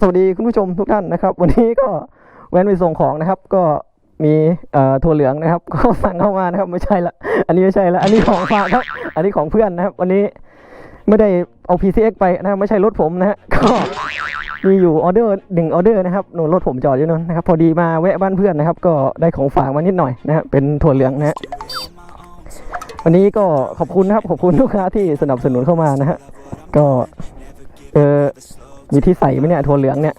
สวัสดีคุณผู้ชมทุกท่านนะครับ วันนี้ก็แว้นไปส่งของนะครับ ก็มีเอ่อถั่วเหลืองนะครับ ก็สั่งเข้ามานะครับ ไม่ใช่ละ อันนี้ไม่ใช่ละอันนี้ของฝากครับ อันนี้ของเพื่อนนะครับ วันนี้ไม่ได้เอา PCX ไปนะไม่ใช่รถผมนะฮะก็มีอยู่ออเดอร์หนึ่งออเดอร์นะครับหนูรถผมจอดอยู่นั่นนะครับ พอดีมาแวะบ้านเพื่อนนะครับ ก็ได้ของฝากมานิดหน่อยนะครับเป็นถั่วเหลืองนะฮะวันนี้ก็ขอบคุณนะครับขอบคุณลูกค้าที่สนับสนุนเข้ามานะฮะก็เออ มีที่ใส่ไหมเนี่ยถั่วเหลืองเนี่ย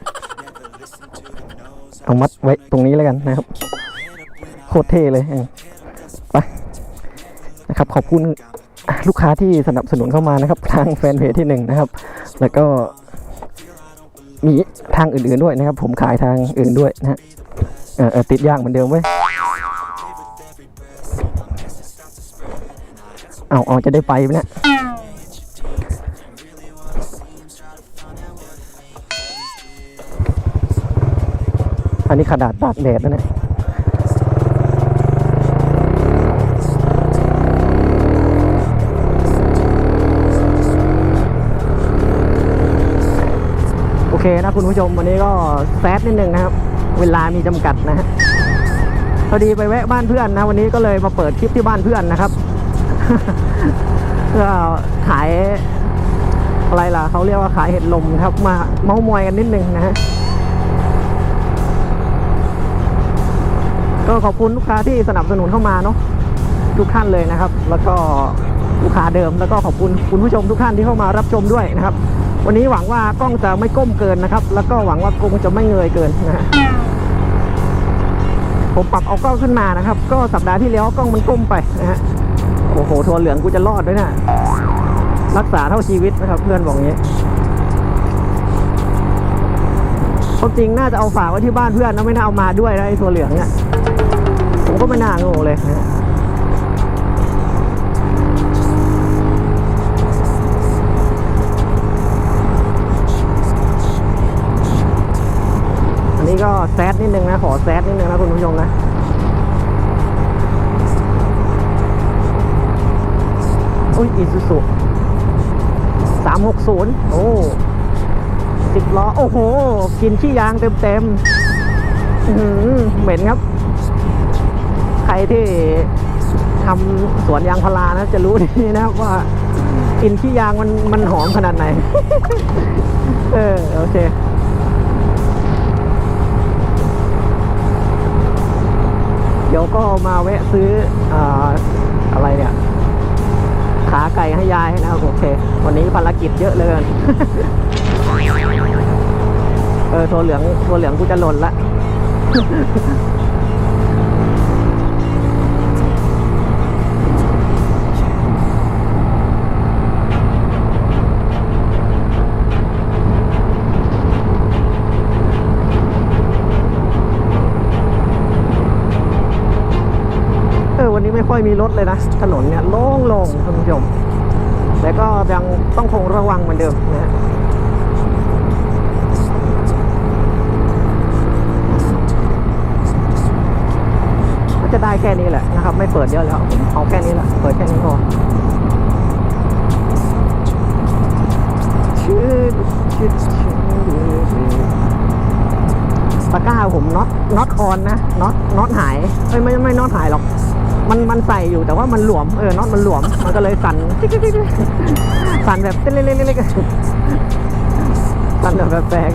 เอามัดไว้ตรงนี้แล้วกันนะครับ โคตรเท่เลยไปนะครับ ขอบคุณลูกค้าที่สนับสนุนเข้ามานะครับ ทางแฟนเพจที่หนึ่งนะครับ แล้วก็มีทางอื่นๆด้วยนะครับ ผมขายทางอื่นด้วยนะฮะติดยางเหมือนเดิมเว้ยเอาเอาจะได้ไปไหมเนี่ย อันนี้ขนาดตากแดดนะเนี่ยโอเคนะคุณผู้ชมวันนี้ก็แซดนิดนึงนะครับ เวลามีจำกัดนะฮะพอดีไปแวะบ้านเพื่อนนะ วันนี้ก็เลยมาเปิดคลิปที่บ้านเพื่อนนะครับเพื่อขายอะไรล่ะเขาเรียกว่าขายเห็ดลมครับมาเมาส์มอยกันนิดนึงนะฮะ ก็ขอบคุณลูกค้าที่สนับสนุนเข้ามาเนาะทุกท่านเลยนะครับ แล้วก็ลูกค้าเดิมแล้วก็ขอบคุณคุณผู้ชมทุกท่านที่เข้ามารับชมด้วยนะครับ วันนี้หวังว่ากล้องจะไม่ก้มเกินนะครับ แล้วก็หวังว่ากล้องจะไม่เงยเกินนะฮะผมปรับเอากล้องขึ้นมานะครับ ก็สัปดาห์ที่แล้วกล้องมันก้มไปนะฮะโอ้โหทัวเหลืองกูจะรอดด้วยนะรักษาเท่าชีวิตนะครับ เพื่อนบอกงี้ความจริงน่าจะเอาฝากไว้ที่บ้านเพื่อนนะไม่น่าเอามาด้วยนะไอ้ตัวเหลืองเนี่ย ผมก็ไม่น่าโง่เลยนะอันนี้ก็แซดนิดนึงนะ ขอแซดนิดนึงนะคุณผู้ชมนะอุ้ยอีซูซูสามหกศูนย์โอ้สิบล้อ โอ้โห กินขี้ยางเต็มเต็มเหม็นครับ ครที่ทำสวนยางพารานะจะรู้ดีนะครับว่ากินขี้ยางมันมันหอมขนาดไหน เออโอเคเดี๋ยวก็มาแวะซื้อออะไรเนี่ย ขาไก่ให้ยายนะครับโอเค วันนี้ภารกิจเยอะเลยเออตัวเหลืองตัวเหลืองกูจะหล่นละ ค่อยมีรถเลยนะ ถนนเนี่ยโล่งๆคุณผู้ชมแต่ก็ยังต้องคงระวังเหมือนเดิมนะฮะก็จะได้แค่นี้แหละนะครับ ไม่เปิดเยอะแล้วผมเอาแค่นี้แหละเปิดแค่นี้พอชื่อชื่อชื่อตะกร้าผมน็อตน็อตออนนะน็อตน็อตหายเอ้ไม่ไม่น็อตหายหรอก มันมันใส่อยู่แต่ว่ามันหลวมเออน็อตมันหลวมมันก็เลยสั่นติ๊กติ๊กติ๊กติ๊กสั่นแบบเล็กๆเล็กๆสั่นแบบแปลก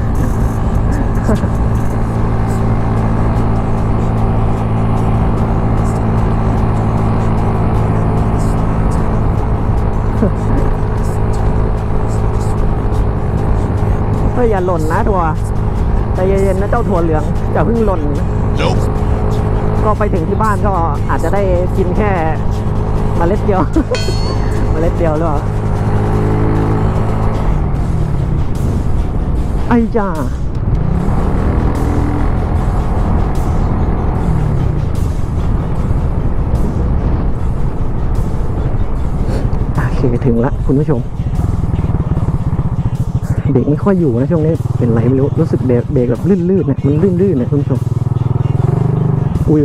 เฮ้ยอย่าหล่นนะถั่วใจเย็นๆนะเจ้าถั่วเหลืองอย่าเพิ่งหล่น Nope. ก็ไปถึงที่บ้านก็อาจจะได้กินแค่เมล็ดเดียวเมล็ดเดียวหรือเปล่าไอ้จ้าโอเคถึงละคุณผู้ชม เบรกไม่ค่อยอยู่นะช่วงนี้เป็นไรไม่รู้ รู้สึกเบรกเบรกแบบลื่นๆเนี่ยมันลื่นๆเนี่ยคุณผู้ชม อุ้ย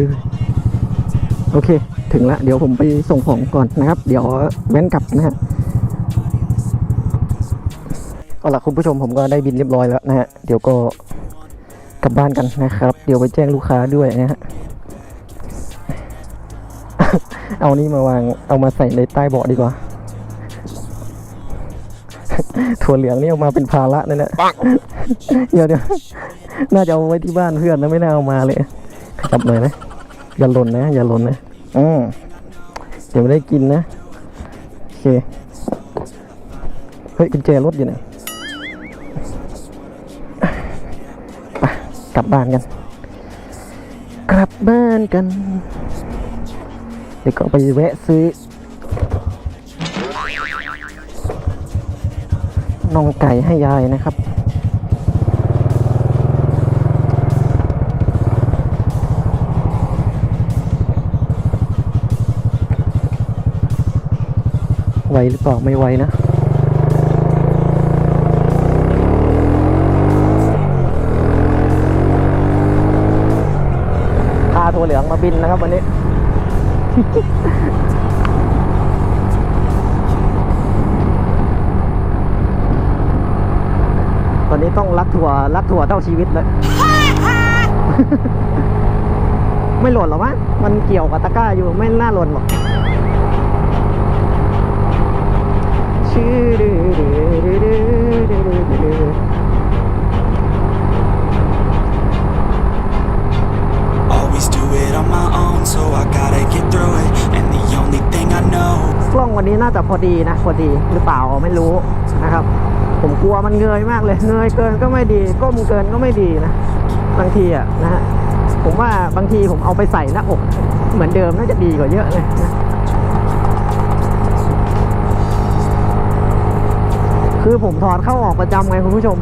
โอเค ถึงละ เดี๋ยวผมไปส่งของก่อนนะครับ เดี๋ยวแว้นกลับนะฮะโอเอาละคุณผู้ชมผมก็ได้บินเรียบร้อยแล้วนะฮะ เดี๋ยวก็กลับบ้านกันนะครับ เดี๋ยวไปแจ้งลูกค้าด้วยนะฮะ เอานี่มาวาง เอามาใส่ในใต้เบาะดีกว่า ถั่วเหลืองนี่เอามาเป็นภาระนั่นแหละเดี๋ยวเดี๋ยวน่าจะเอาไว้ที่บ้านเพื่อนนะไม่น่าเอามาเลย ขับหน่อยนะอย่าหล่นนะอย่าหล่นนะอืมเดี๋ยวไม่ได้กินนะโอเคเฮ้ยกุญแจรถอยู่ไหนไปกลับบ้านกัน กลับบ้านกัน เดี๋ยวก็ไปแวะซื้อน่องไก่ให้ยายนะครับ หรือเปล่าไม่ไวนะพาตัวเหลืองมาบินนะครับวันนี้ ตอนนี้ต้องรักถั่วรักถั่วเท่าชีวิตเลย ไม่หล่นหรอวะมันเกี่ยวกับตะกร้าอยู่ไม่น่าหล่นหรอก กล้องวันนี้น่าจะพอดีนะ พอดีหรือเปล่าไม่รู้นะครับ ผมกลัวมันเงยมากเลย เงยเกินก็ไม่ดีก้มเกินก็ไม่ดีนะ บางทีอะนะฮะผมว่าบางทีผมเอาไปใส่หน้าอกเหมือนเดิมน่าจะดีกว่าเยอะเลยนะ คือผมถอดเข้าออกประจำไงคุณผู้ชม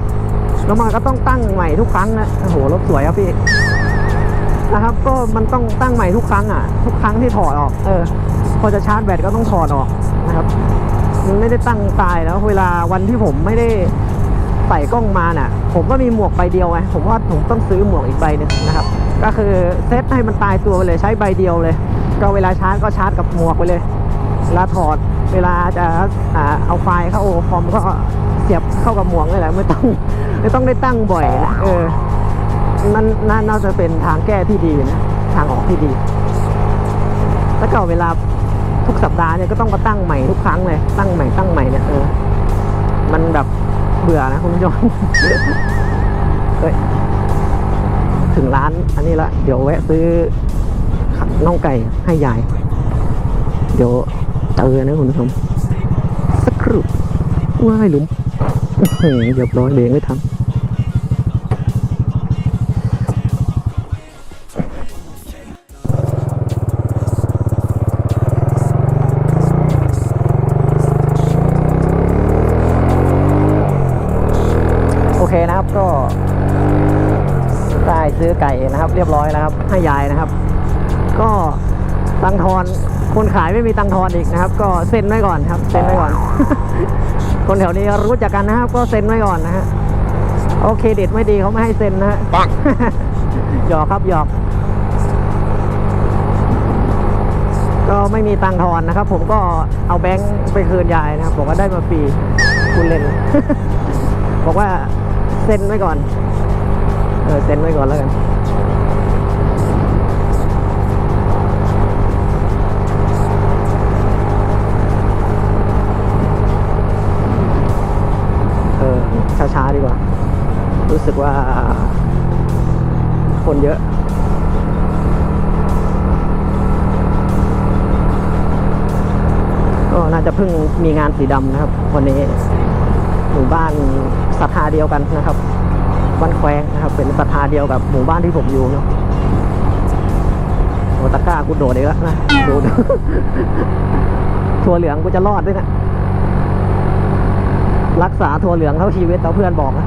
แล้วมันก็ต้องตั้งใหม่ทุกครั้งนะโอ้โหรถสวยครับพี่นะครับ ก็มันต้องตั้งใหม่ทุกครั้งอะ ทุกครั้งที่ถอดออก เออ พอจะชาร์จแบตก็ต้องถอดออกนะครับมันไม่ได้ตั้งตายแล้ว เวลาวันที่ผมไม่ได้ใส่กล้องมาน่ะ ผมก็มีหมวกใบเดียวไงผมว่าผมต้องซื้อหมวกอีกใบหนึงนะครับ ก็คือเซตให้มันตายตัวไปเลยใช้ใบเดียวเลย ก็เวลาชาร์จก็ชาร์จกับหมวกไปเลยเวลาถอด เวลาจะอ่าเอาไฟล์เข้าคอมก็เสียบเข้ากับหมวกนี่แหละไม่ต้องไม่ต้องได้ตั้งบ่อยนะเออนั่นน่าน่าจะเป็นทางแก้ที่ดีนะทางออกที่ดี แล้วก็เวลาทุกสัปดาห์เนี่ยก็ต้องมาตั้งใหม่ทุกครั้งเลยตั้งใหม่ตั้งใหม่เนี่ยเออมันแบบเบื่อนะคุณผู้ชมเฮ้ยถึงร้านอันนี้ละเดี๋ยวแวะซื้อน่องไก่ให้ยาย เดี๋ยว เจอนะคุณผู้ชมสักครู่ว้ายหลุมเรียบร้อยเบรกไม่ทันโอเคนะครับก็ได้ซื้อไก่นะครับ เรียบร้อยแล้วครับ ให้ยายนะครับ ก็ตังทอน คนขายไม่มีตังทอนอีกนะครับ ก็เซ็นไว้ก่อนครับเซ็นไว้ก่อน คนแถวนี้รู้จักกันนะครับ ก็เซ็นไว้ก่อนนะฮะโอเคเด็ดไม่ดีเขาไม่ให้เซ็นนะฮะปังหยอกครับหยอก ก็ไม่มีตังค์ทอนนะครับ ผมก็เอาแบงค์ไปคืนยายนะครับบอกว่าได้มาฟรีคุณเล่น บอกว่าเซ็นไว้ก่อน เออเซ็นไว้ก่อนแล้วกัน ช้าๆดีกว่า รู้สึกว่าคนเยอะก็น่าจะเพิ่งมีงานสีดำนะครับ วันนี้หมู่บ้านศรัทธาเดียวกันนะครับ บ้านแควงนะครับ เป็นศรัทธาเดียวกับหมู่บ้านที่ผมอยู่เนาะโอตะกร้ากูโดดอีกแล้วนะดูดูถั่วเหลืองกูจะรอดด้วยนะ รักษาถั่วเหลืองเท่าชีวิตเท่าเพื่อนบอกนะ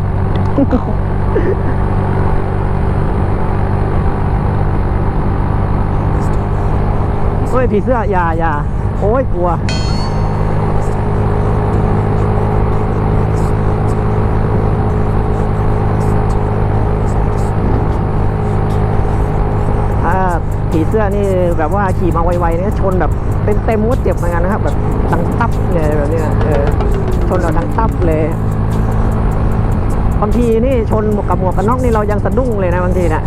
เฮ้ยผีเสื้ออย่าอย่าโอ้ยกลัวถ้าผีเสื้อนี่แบบว่าขี่มาไวๆเนี่ยชนแบบเต็มเต็มๆก็เจ็บเหมือนกันนะครับ แบบดังตับเลยแบบเนี้ยเออ ชนแบบดังตับเลยบางทีนี่ชนหมวกกับหมวกกันน็อกนี่เรายังสะดุ้งเลยนะบางทีนะ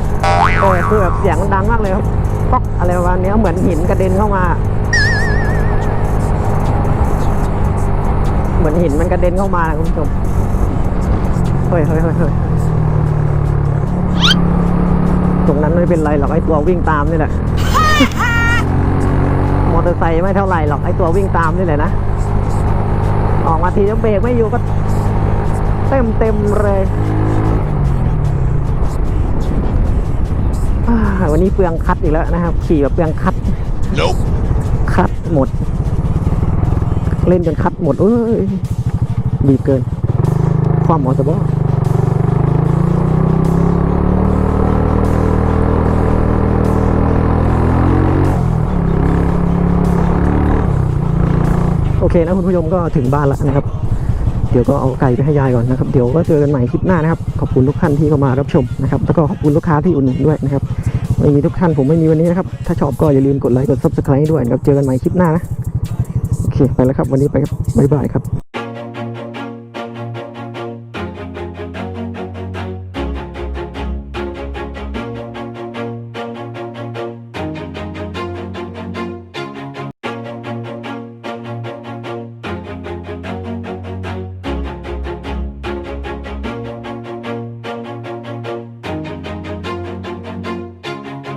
เออคือแบบเสียงดังมากเลยครับป๊อกอะไรประมาณนี้เหมือนหินกระเด็นเข้ามา เหมือนหินมันกระเด็นเข้ามานะคุณผู้ชมเฮ้ยเฮ้ยเฮ้ยเฮ้ยตรงนั้นไม่เป็นไรหรอกไอ้ตัววิ่งตามนี่แหละมอเตอร์ไซค์ไม่เท่าไหร่หรอกไอ้ตัววิ่งตามนี่แหละนะ ออกมาทีจะเบรกไม่อยู่ก็เต็มเต็มๆเลยอ่าวันนี้เปลืองคัดอีกแล้วนะครับ ขี่แบบเปลืองคัด Nope. คัดหมด เล่นจนคัดหมดเอ้ยดีเกิน ความหมอสบอ โอเคนะคุณผู้ชมก็ถึงบ้านแล้วนะครับ เดี๋ยวก็เอาไก่ไปให้ยายก่อนนะครับ เดี๋ยวก็เจอกันใหม่คลิปหน้านะครับ ขอบคุณทุกท่านที่เข้ามารับชมนะครับ แล้วก็ขอบคุณลูกค้าที่อุดหนุนด้วยนะครับไม่มีทุกท่านผมไม่มีวันนี้นะครับ ถ้าชอบก็อย่าลืมกดไลค์ กดซับสไคร b e ด้วยนะครับ เจอกันใหม่คลิปหน้านะ โอเค ไปแล้วครับ วันนี้ไปครับ บ๊ายบายครับ